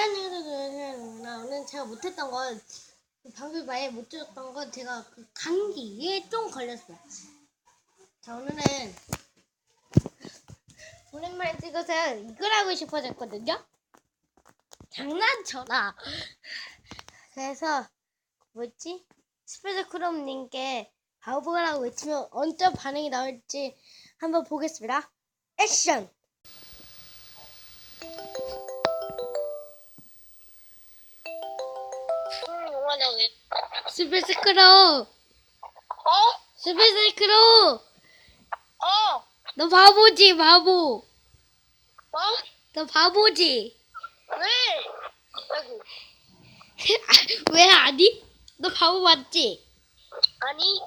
오늘 제가 못했던 건 방금 많이 못 들었던 건 제가 그 감기에 좀 걸렸어요. 자 오늘은 오랜만에 찍어서 이걸 하고 싶어졌거든요. 장난쳐라. 그래서 뭐지? 스페셜 크롬님께 바보라고 외치면 어떤 반응이 나올지 한번 보겠습니다. 액션! 왜? 스페셜 크롬! 어? 스페셜 크롬! 어? 너 바보지 바보! 어? 너 바보지? 왜? 아이고. 왜 아니? 너 바보 맞지? 아니.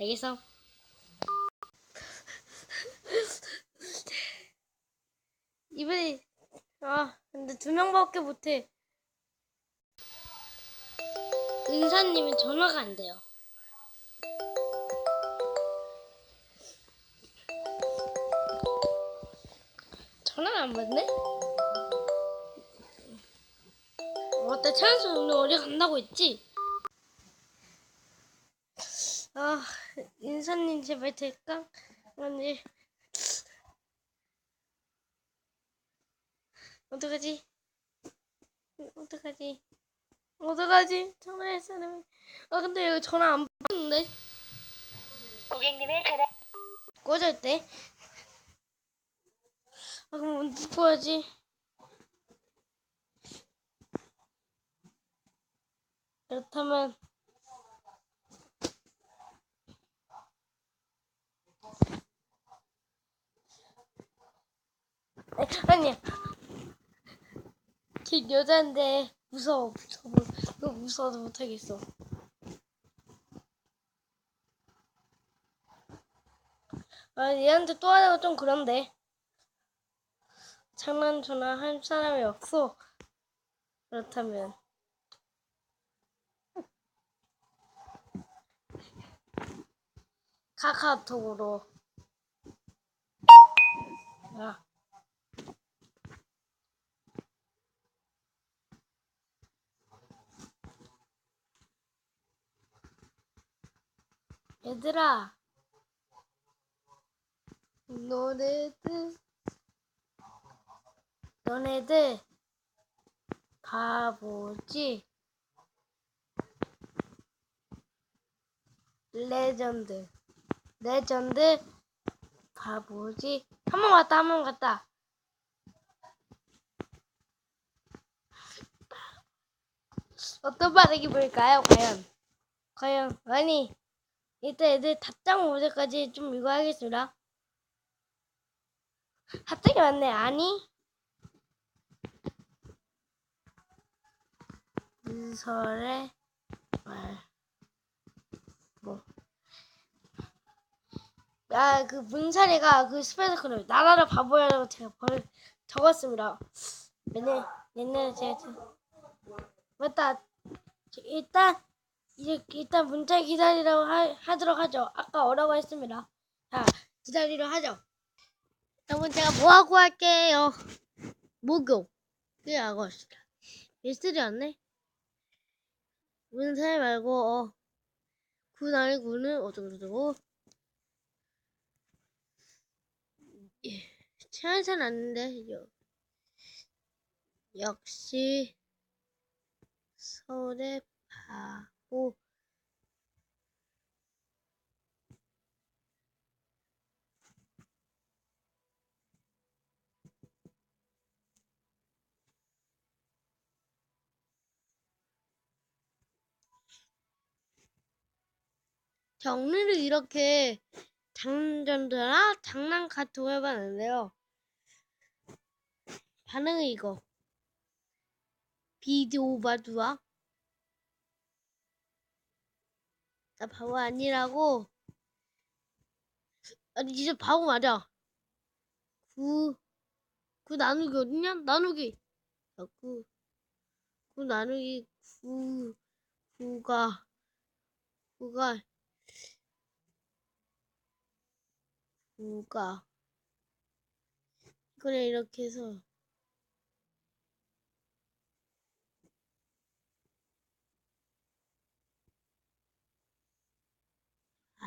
알겠어. 이번에 아 근데 두 명밖에 못해. 은사님은 전화가 안 돼요. 전화가 안 받네? 맞다, 찬수 오늘 어디 간다고 했지? 아, 인사님 제발 될까? 아니, 어떡하지? 어떡하지? 어떡하지? 전화할 사람이. 아, 근데 이거 전화 안 받는데? 고객님의 전화. 꽂을 때? 아, 그럼 누구 하지? 그렇다면 아니, 아니야. 걔 여잔데 무서워. 무서워. 너 무서워서 못하겠어. 아, 얘한테 또 하자가 좀 그런데. 장난 전화 할 사람이 없어. 그렇다면. 카카오톡으로. 야. 얘들아. 너네들 너네들 바보지? 레전드. 레전드 바보지? 한 번 갔다 한 번 갔다. 어떤 반응이 볼까요? 과연. 과연 아니 이때 애들 답장 올 때까지 좀 이거 하겠습니다 갑자기 왔네 아니 문설의 말, 뭐. 야, 그 문사리가 그 스페이스크를 나라를 바보야라고 제가 벌 적었습니다. 맨날, 옛날에 제가, 저- 맞다. 저 일단, 이제, 일단 문자 기다리라고 하, 하도록 하죠. 아까 오라고 했습니다. 자, 기다리려 하죠. 여러분, 제가 뭐하고 할게요. 목욕. 그게 하고 합시다. 미스터리였네? 문살 말고 어 구날 구는 어쩌고저쩌고 예, 채한산 않는데 여, 역시 바 보 자, 오늘은 이렇게 장전자나 장난 카톡 해봤는데요. 반응은 이거. 비디오 바두아. 나 바보 아니라고. 아니, 진짜 바보 맞아. 구, 구 나누기 어딨냐? 나누기. 자, 구, 구 나누기 구, 구가, 구가 구가 그래 이렇게 해서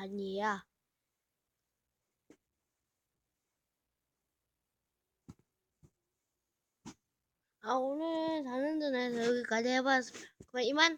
아니야. 아, 오늘 다른 데에서 여기까지 해봤습니다. 그럼 이만.